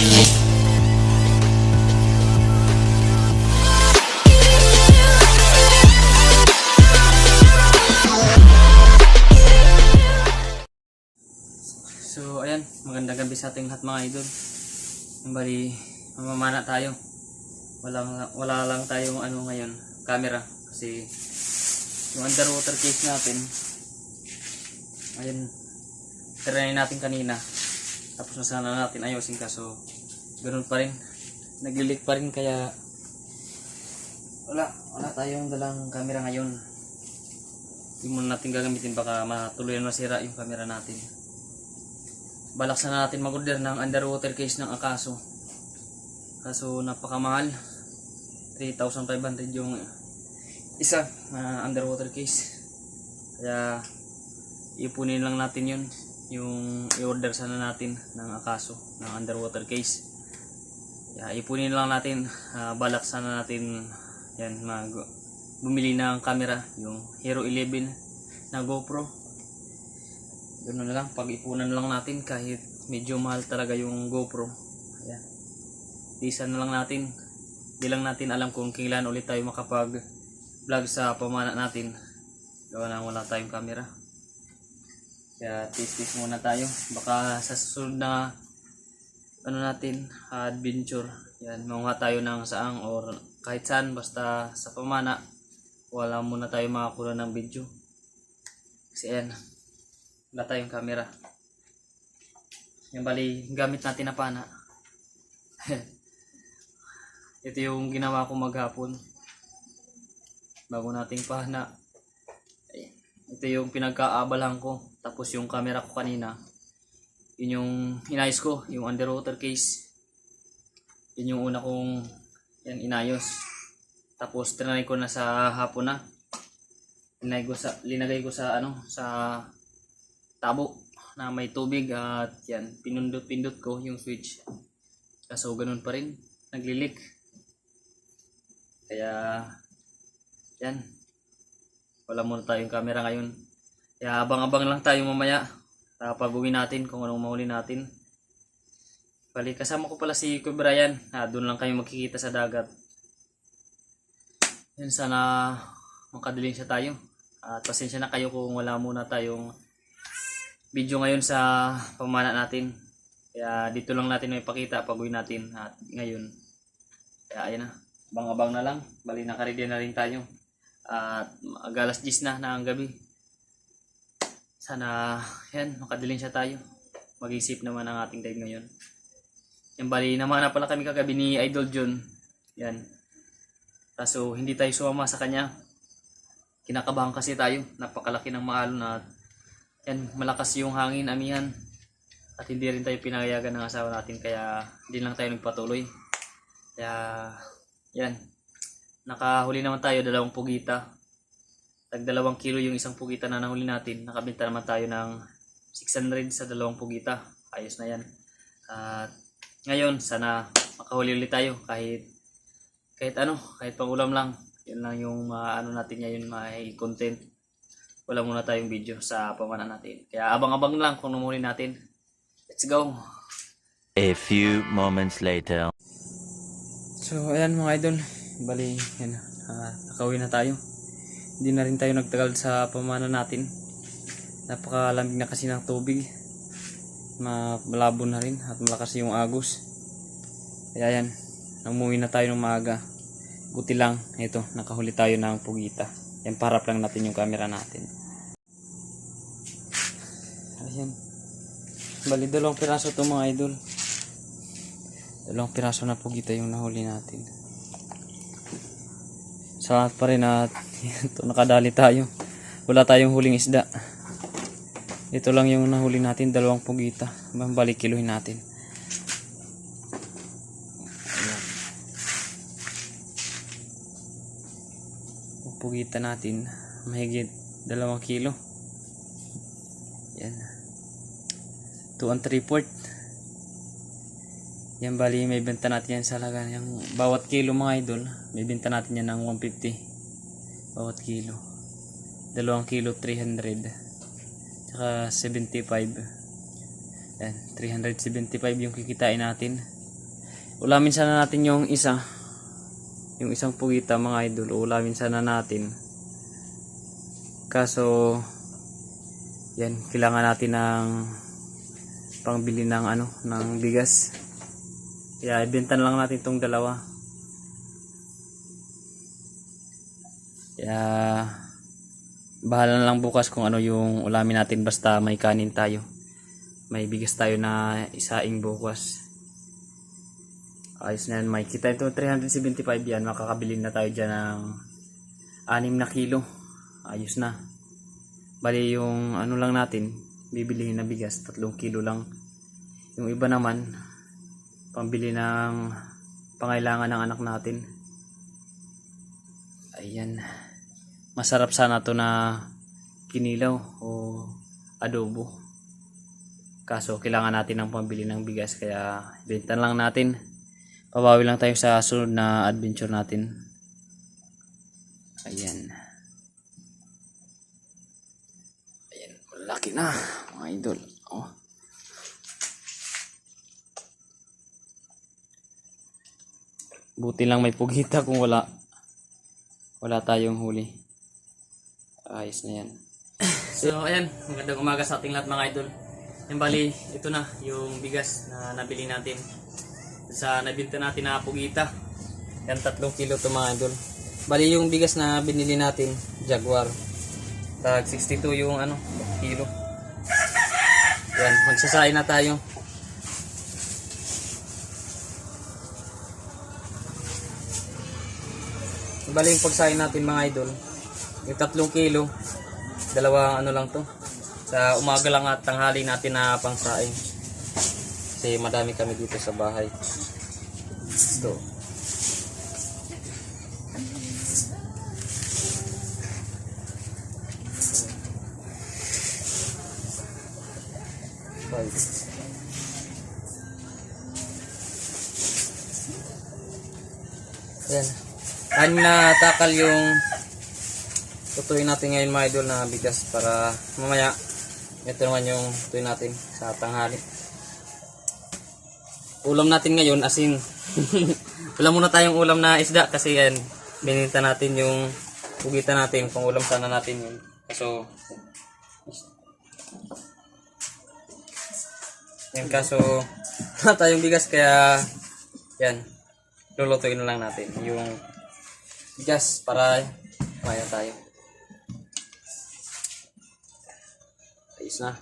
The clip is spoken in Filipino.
So, ayan, magandang gabi sa ating lahat mga idol. Bali, mamamana tayo. Walang, wala lang tayong ano ngayon, camera. Kasi, yung underwater case natin, ayun, trinay natin kanina. Tapos na sana natin ayusin kaso, ganun pa rin. Naglilik pa rin kaya, wala, wala tayong dalang camera ngayon. Hindi muna natin gagamitin baka matuloy na masira yung camera natin balak sana natin mag-order ng underwater case ng Akaso. Kaso napakamahal. 3,500 yung isa na underwater case. Kaya ipunin lang natin yun. Yung i-order sana natin ng Akaso ng underwater case. Kaya ipunin lang natin. ah, balak sana natin yan mag bumili ng camera yung Hero 11 na GoPro Ganun na lang, pag-ipunan lang natin kahit medyo mahal talaga yung GoPro. Ayan. Isa na lang natin. Di lang natin alam kung kailan ulit tayo makapag vlog sa pamana natin. Gawa na wala tayong camera. Kaya tis-tis muna tayo. Baka sa susunod na ano natin, adventure. Yan, mga tayo ng saang or kahit saan basta sa pamana. Wala muna tayo makakuha ng video. Kasi ayan, wala tayong camera. Yung bali, gamit natin na pana. Ito yung ginawa ko maghapon. Bago nating pana. Ito yung pinagkaabalahan ko. Tapos yung camera ko kanina. Yun yung inayos ko. Yung underwater case. Yun yung una kong yan, inayos. Tapos trinay ko na sa hapon na. Linagay ko sa, linagay ko sa ano, sa tabo na may tubig at yan, pinundot-pindot ko yung switch. Kaso ganun pa rin, naglilik. Kaya, yan, wala muna tayong camera ngayon. Kaya abang-abang lang tayo mamaya sa pag-uwi natin kung anong mahuli natin. Bali, kasama ko pala si Kuya Brian. Ah, doon lang kayo magkikita sa dagat. Yan, sana makadiling siya tayo. At pasensya na kayo kung wala muna tayong video ngayon sa pamana natin. Kaya dito lang natin may pakita pag uwi natin at ngayon. Kaya ayun na, abang-abang na lang. Bali nakaready na rin tayo. At agalas 10 na na gabi. Sana yan, makadiling siya tayo. Mag-isip naman ang ating dive ngayon. Yan bali naman na pala kami kagabi ni Idol John. Yan. Kaso hindi tayo sumama sa kanya. Kinakabahan kasi tayo. Napakalaki ng maalon at yan, malakas yung hangin, amihan. At hindi rin tayo pinayagan ng asawa natin kaya hindi lang tayo nagpatuloy. Kaya, yan. Nakahuli naman tayo, dalawang pugita. Tag dalawang kilo yung isang pugita na nahuli natin. Nakabenta naman tayo ng 600 sa dalawang pugita. Ayos na yan. At ngayon, sana makahuli ulit tayo kahit kahit ano, kahit pang ulam lang. Yun lang yung ano natin ngayon, may content wala muna tayong video sa pamana natin. Kaya abang-abang lang kung numuli natin. Let's go! A few moments later. So, ayan mga idol. Bali, yan. Uh, nakauwi na tayo. Hindi na rin tayo nagtagal sa pamana natin. Napakalamig na kasi ng tubig. Ma- Malabo na rin at malakas yung agos. Kaya yan. Namuwi na tayo ng maaga. Buti lang. Ito, nakahuli tayo ng pugita. Yan, parap lang natin yung camera natin. Ayan. Bali, dalawang piraso to mga idol. Dalawang piraso na pugita yung nahuli natin. Salamat pa rin at ito nakadali tayo. Wala tayong huling isda. Ito lang yung nahuli natin, dalawang pugita. Balik kiluhin natin. Ayan. Pugita natin, mahigit dalawang kilo. Yan. 2 and 3 port. Yan bali may benta natin yan sa halaga yung bawat kilo mga idol, may benta natin yan ng 150 bawat kilo. Dalawang kilo 300. Tsaka 75. Yan, 375 yung kikitain natin. ulamin sana natin yung isa. Yung isang pugita mga idol. Ulamin sana natin. Kaso, yan, kailangan natin ng pangbili ng ano, ng bigas. Kaya ibenta na lang natin tong dalawa. Kaya bahala na lang bukas kung ano yung ulamin natin basta may kanin tayo. May bigas tayo na isaing bukas. Ayos na yan, may kita ito 375 yan. Makakabili na tayo dyan ng 6 na kilo. Ayos na. Bali yung ano lang natin, bibilihin na bigas, 3 kilo lang. Yung iba naman, pambili ng pangailangan ng anak natin. Ayan. Masarap sana to na kinilaw o adobo. Kaso kailangan natin ng pambili ng bigas kaya benta lang natin. Pabawi lang tayo sa sunod na adventure natin. Ayan. Ayan, malaki na mga idol. Buti lang may pugita kung wala wala tayong huli. Ayos na yan. so, ayan. Magandang umaga sa ating lahat mga idol. Yan bali, ito na yung bigas na nabili natin. Sa nabinta natin na pugita. Yan, tatlong kilo to mga idol. Bali, yung bigas na binili natin, Jaguar. Tag 62 yung ano, kilo. Yan, magsasain na tayo. Bali yung pagsain natin mga idol. Yung tatlong kilo. Dalawang ano lang to. Sa umaga lang at tanghali natin na pangsaing. Kasi madami kami dito sa bahay. Ito. Ayan. Ano na takal yung tutuin natin ngayon mga idol na bigas para mamaya ito naman yung tutuin natin sa tanghali. Ulam natin ngayon asin. Wala muna tayong ulam na isda kasi yan bininta natin yung pugitan natin pang ulam sana natin yun. Kaso yan kaso tayong bigas kaya yan lulutuin na lang natin yung bigas para maya tayo. Ayos na.